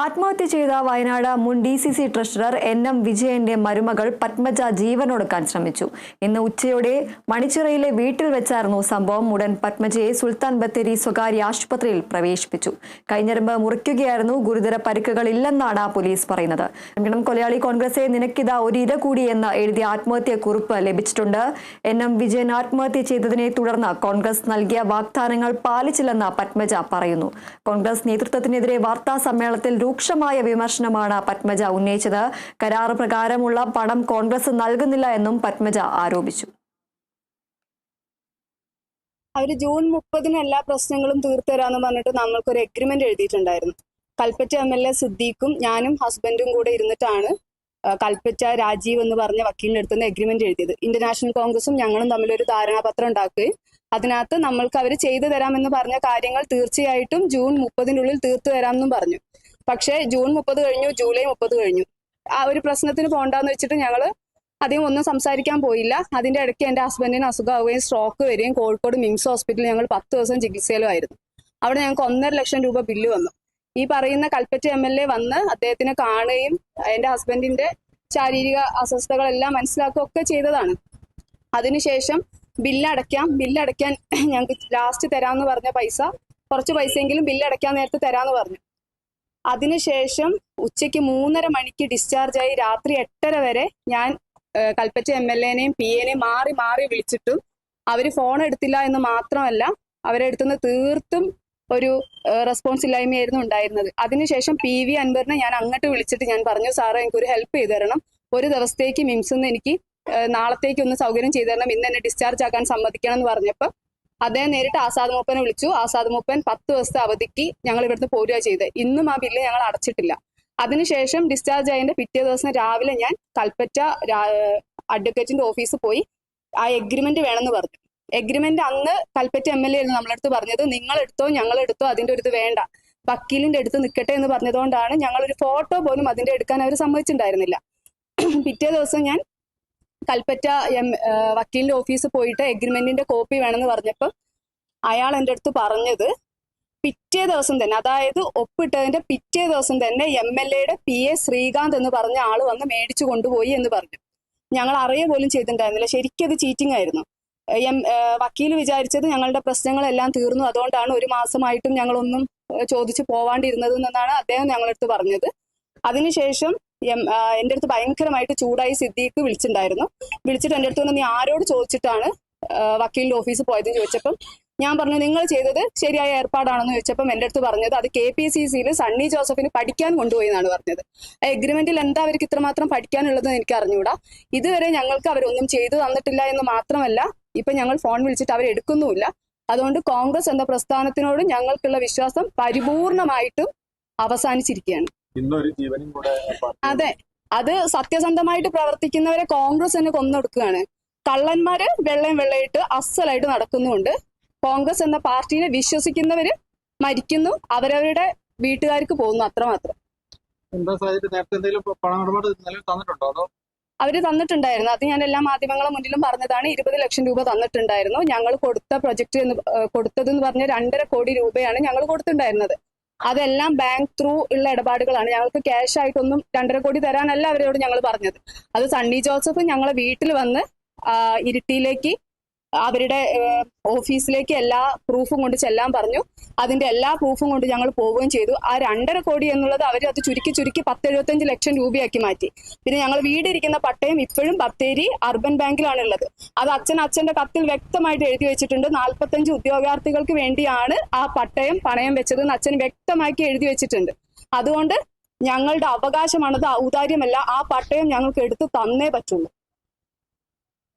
ആത്മഹത്യ ചെയ്ത വയനാട് മുൻ D C C treasurer N M വിജയന്റെ മരുമകൾ പത്മജ ജീവനൊടുക്കാൻ ശ്രമിച്ചു. ഇന്ന് ഉച്ചയോടെ മണിച്ചിറയിലെ വീട്ടിൽ വെച്ചായിരുന്നു സംഭവം. ഉടൻ പത്മജയെ സുൽത്താൻ ബത്തേരി സ്വകാര്യ ആശുപത്രിയിൽ പ്രവേശിപ്പിച്ചു. കൈഞ്ഞരമ്പ് മുറിക്കുകയായിരുന്നു. ഗുരുതര പരിക്കുകൾ ഇല്ലെന്നാണ് പോലീസ് പറയുന്നത്. കാരണം കൊലയാളി കോൺഗ്രസെ നിനക്കിത ഒരു ഇര കൂടി എന്ന് എഴുതിയ ആത്മഹത്യ കുറിപ്പ് ലഭിച്ചിട്ടുണ്ട്. എൻ എം വിജയൻ ആത്മഹത്യ ചെയ്തതിനെ തുടർന്ന് കോൺഗ്രസ് നൽകിയ വാഗ്ദാനങ്ങൾ പാലിച്ചില്ലെന്ന് പത്മജ പറയുന്നു. കോൺഗ്രസ് നേതൃത്വത്തിനെതിരെ വാർത്താ സമ്മേളനത്തിൽ രൂക്ഷമായ വിമർശനമാണ് പത്മജ ഉന്നയിച്ചത്. കരാർ പ്രകാരമുള്ള പണം കോൺഗ്രസ് നൽകുന്നില്ല എന്നും പത്മജ ആരോപിച്ചു. അവർ ജൂൺ മുപ്പതിന് എല്ലാ പ്രശ്നങ്ങളും തീർത്തരാന്ന് പറഞ്ഞിട്ട് നമ്മൾക്കൊരു എഗ്രിമെന്റ് എഴുതിയിട്ടുണ്ടായിരുന്നു. കൽപ്പറ്റ എം എൽ എ സിദ്ദീഖും ഞാനും ഹസ്ബൻഡും കൂടെ ഇരുന്നിട്ടാണ് കൽപ്പറ്റ രാജീവ് എന്ന് പറഞ്ഞ വക്കീലിന്റെ അടുത്ത് നിന്ന് എഗ്രിമെന്റ് എഴുതിയത്. ഇന്റർനാഷണൽ കോൺഗ്രസും ഞങ്ങളും തമ്മിൽ ഒരു ധാരണാപത്രം ഉണ്ടാക്കുകയും അതിനകത്ത് നമ്മൾക്ക് അവർ ചെയ്തു തരാമെന്ന് പറഞ്ഞ കാര്യങ്ങൾ തീർച്ചയായിട്ടും ജൂൺ മുപ്പതിനുള്ളിൽ തീർത്തു തരാമെന്നും പറഞ്ഞു. പക്ഷേ ജൂൺ മുപ്പത് കഴിഞ്ഞു ജൂലൈ മുപ്പത് കഴിഞ്ഞു. ആ ഒരു പ്രശ്നത്തിന് പോകണ്ടെന്ന് വെച്ചിട്ട് ഞങ്ങൾ അധികം ഒന്നും സംസാരിക്കാൻ പോയില്ല. അതിന്റെ ഇടയ്ക്ക് എന്റെ ഹസ്ബൻഡിന് അസുഖമാവുകയും സ്ട്രോക്ക് വരികയും കോഴിക്കോട് മിംസ് ഹോസ്പിറ്റലിൽ ഞങ്ങൾ പത്ത് ദിവസം ചികിത്സയിലുമായിരുന്നു. അവിടെ ഞങ്ങൾക്ക് ഒന്നര ലക്ഷം രൂപ ബില്ല് വന്നു. ഈ പറയുന്ന കൽപ്പറ്റ എം എൽ എ വന്ന് അദ്ദേഹത്തിനെ കാണുകയും എന്റെ ഹസ്ബൻഡിന്റെ ശാരീരിക അസ്വസ്ഥതകളെല്ലാം മനസ്സിലാക്കുകയും ഒക്കെ ചെയ്തതാണ് അതിനുശേഷം ബില്ലടയ്ക്കാം ബില്ലടയ്ക്കാൻ ഞങ്ങൾക്ക് ലാസ്റ്റ് തരാമെന്ന് പറഞ്ഞ പൈസ കുറച്ച് പൈസയെങ്കിലും ബില്ലടയ്ക്കാൻ നേരത്തെ തരാമെന്ന് പറഞ്ഞു. അതിനുശേഷം ഉച്ചയ്ക്ക് മൂന്നര മണിക്ക് ഡിസ്ചാർജ് ആയി രാത്രി എട്ടര വരെ ഞാൻ കൽപ്പറ്റ എം എൽ എനെയും പി എനെയും മാറി മാറി വിളിച്ചിട്ടും. അവർ ഫോൺ എടുത്തില്ല എന്ന് മാത്രമല്ല അവരെ അടുത്തുനിന്ന് തീർത്തും ഒരു റെസ്പോൺസ് ഇല്ലായ്മയായിരുന്നു ഉണ്ടായിരുന്നത്. അതിനുശേഷം പി വി അൻവറിനെ ഞാൻ അങ്ങോട്ട് വിളിച്ചിട്ട് ഞാൻ പറഞ്ഞു സാറേ എനിക്കൊരു ഹെൽപ്പ് ചെയ്തു തരണം. ഒരു ദിവസത്തേക്ക് മിംസ് നിന്ന് എനിക്ക് നാളത്തേക്ക് ഒന്ന് സൗകര്യം ചെയ്തു തരണം. ഇന്ന് എന്നെ ഡിസ്ചാർജ് ആക്കാൻ സമ്മതിക്കണം എന്ന് പറഞ്ഞപ്പോൾ അദ്ദേഹം നേരിട്ട് ആസാദ് മൂപ്പനെ വിളിച്ചു. ആസാദ് മൂപ്പൻ പത്ത് ദിവസത്തെ അവധിക്ക് ഞങ്ങൾ ഇവിടുന്ന് പോരുക ചെയ്ത് ഇന്നും ആ ബില്ല് ഞങ്ങൾ അടച്ചിട്ടില്ല. അതിനുശേഷം ഡിസ്ചാർജ് ആയതിന്റെ പിറ്റേ ദിവസം രാവിലെ ഞാൻ കൽപ്പറ്റ അഡ്വക്കേറ്റിന്റെ ഓഫീസിൽ പോയി ആ എഗ്രിമെന്റ് വേണമെന്ന് പറഞ്ഞു. എഗ്രിമെന്റ് അന്ന് കൽപ്പറ്റ എം എൽ എ ആയിരുന്നു നമ്മളടുത്ത് പറഞ്ഞത്? നിങ്ങൾ എടുത്തോ ഞങ്ങൾ എടുത്തോ അതിന്റെ ഒരു ഇത് വേണ്ട. വക്കീലിന്റെ അടുത്ത് നിൽക്കട്ടെ എന്ന് പറഞ്ഞതുകൊണ്ടാണ് ഞങ്ങൾ ഒരു ഫോട്ടോ പോലും അതിന്റെ എടുക്കാൻ അവർ സമ്മതിച്ചിട്ടുണ്ടായിരുന്നില്ല. പിറ്റേ ദിവസം ഞാൻ കൽപ്പറ്റ എം വക്കീലിന്റെ ഓഫീസിൽ പോയിട്ട് എഗ്രിമെന്റിന്റെ കോപ്പി വേണമെന്ന് പറഞ്ഞപ്പോൾ അയാൾ എന്റെ അടുത്ത് പറഞ്ഞത് പിറ്റേ ദിവസം തന്നെ അതായത് ഒപ്പിട്ടതിന്റെ പിറ്റേ ദിവസം തന്നെ എം എൽ എയുടെ പി എ ശ്രീകാന്ത് എന്ന് പറഞ്ഞ ആൾ വന്ന് മേടിച്ചു കൊണ്ടുപോയി എന്ന് പറഞ്ഞു. ഞങ്ങൾ അറിയ പോലും ചെയ്തിട്ടുണ്ടായിരുന്നില്ല. ശരിക്കും അത് ചീറ്റിംഗ് ആയിരുന്നു. എം വക്കീൽ വിചാരിച്ചത് ഞങ്ങളുടെ പ്രശ്നങ്ങളെല്ലാം തീർന്നു. അതുകൊണ്ടാണ് ഒരു മാസമായിട്ടും ഞങ്ങളൊന്നും ചോദിച്ചു പോവാണ്ടിരുന്നത് എന്നാണ് അദ്ദേഹം ഞങ്ങളടുത്ത് പറഞ്ഞത്. അതിനുശേഷം എന്റെ അടുത്ത് ഭയങ്കരമായിട്ട് ചൂടായി സിദ്ദീഖ് വിളിച്ചിട്ടുണ്ടായിരുന്നു. വിളിച്ചിട്ട് എന്റെ അടുത്ത് നീ ആരോട് ചോദിച്ചിട്ടാണ് വക്കീലിന്റെ ഓഫീസ് പോയതെന്ന് ചോദിച്ചപ്പം ഞാൻ പറഞ്ഞു നിങ്ങൾ ചെയ്തത് ശരിയായ ഏർപ്പാടാണെന്ന് ചോദിച്ചപ്പം എന്റെ അടുത്ത് പറഞ്ഞത് അത് കെ പി സി സിയിൽ സണ്ണി ജോസഫിന് പഠിക്കാൻ കൊണ്ടുപോയി എന്നാണ് പറഞ്ഞത്. എഗ്രിമെന്റിൽ എന്താ അവർക്ക് ഇത്രമാത്രം പഠിക്കാനുള്ളതെന്ന് എനിക്ക് അറിഞ്ഞുകൂടാ. ഇതുവരെ ഞങ്ങൾക്ക് അവരൊന്നും ചെയ്തു തന്നിട്ടില്ല എന്ന് മാത്രമല്ല ഇപ്പൊ ഞങ്ങൾ ഫോൺ വിളിച്ചിട്ട് അവർ എടുക്കുന്നുമില്ല അതുകൊണ്ട് കോൺഗ്രസ് എന്ന പ്രസ്ഥാനത്തിനോട് ഞങ്ങൾക്കുള്ള വിശ്വാസം പരിപൂർണമായിട്ടും അവസാനിച്ചിരിക്കുകയാണ്. ഇന്നൊരു ജീവനും കൂടെ അതെ. അത് സത്യസന്ധമായിട്ട് പ്രവർത്തിക്കുന്നവരെ കോൺഗ്രസ് തന്നെ കൊന്നൊടുക്കുകയാണ്. കള്ളന്മാര് വെള്ളയും വെള്ളയിട്ട് അസലായിട്ട് നടക്കുന്നുണ്ട് കോൺഗ്രസ് എന്ന പാർട്ടിനെ വിശ്വസിക്കുന്നവര് മരിക്കുന്നു. അവരവരുടെ വീട്ടുകാർക്ക് പോകുന്നു അത്രമാത്രം. അവർ തന്നിട്ടുണ്ടായിരുന്നു. അത് ഞാൻ എല്ലാ മാധ്യമങ്ങളുടെ മുന്നിലും പറഞ്ഞതാണ്. ഇരുപത് ലക്ഷം രൂപ തന്നിട്ടുണ്ടായിരുന്നു. ഞങ്ങൾ കൊടുത്ത പ്രൊജക്ട് എന്ന് പറഞ്ഞ രണ്ടര കോടി രൂപയാണ് ഞങ്ങൾ കൊടുത്തിട്ടുണ്ടായിരുന്നത്. അതെല്ലാം ബാങ്ക് ത്രൂ ഉള്ള ഇടപാടുകളാണ്. ഞങ്ങൾക്ക് ക്യാഷ് ആയിട്ടൊന്നും രണ്ടര കോടി തരാനല്ല അവരോട് ഞങ്ങൾ പറഞ്ഞത്. അത് സണ്ണി ജോസഫ് ഞങ്ങളെ വീട്ടിൽ വന്ന് ഇരിട്ടിയിലേക്ക് അവരുടെ ഓഫീസിലേക്ക് എല്ലാ പ്രൂഫും കൊണ്ട് ചെല്ലാൻ പറഞ്ഞു. അതിന്റെ എല്ലാ പ്രൂഫും കൊണ്ട് ഞങ്ങൾ പോവുകയും ചെയ്തു. ആ രണ്ടര കോടി എന്നുള്ളത് അവർ അത് ചുരുക്കി ചുരുക്കി പത്ത് എഴുപത്തഞ്ച് ലക്ഷം രൂപയാക്കി മാറ്റി. പിന്നെ ഞങ്ങൾ വീടിരിക്കുന്ന പട്ടയം ഇപ്പോഴും ബത്തേരി അർബൻ ബാങ്കിലാണ് ഉള്ളത് അത് അച്ഛൻ അച്ഛന്റെ കത്തിൽ വ്യക്തമായിട്ട് എഴുതി വെച്ചിട്ടുണ്ട്. നാൽപ്പത്തഞ്ച് ഉദ്യോഗാർത്ഥികൾക്ക് വേണ്ടിയാണ് ആ പട്ടയം പണയം വെച്ചതെന്ന് അച്ഛൻ വ്യക്തമാക്കി എഴുതി വെച്ചിട്ടുണ്ട്. അതുകൊണ്ട് ഞങ്ങളുടെ അവകാശമാണത് ഔദാര്യമല്ല. ആ പട്ടയം ഞങ്ങൾക്ക് എടുത്ത് തന്നേ പറ്റുള്ളൂ.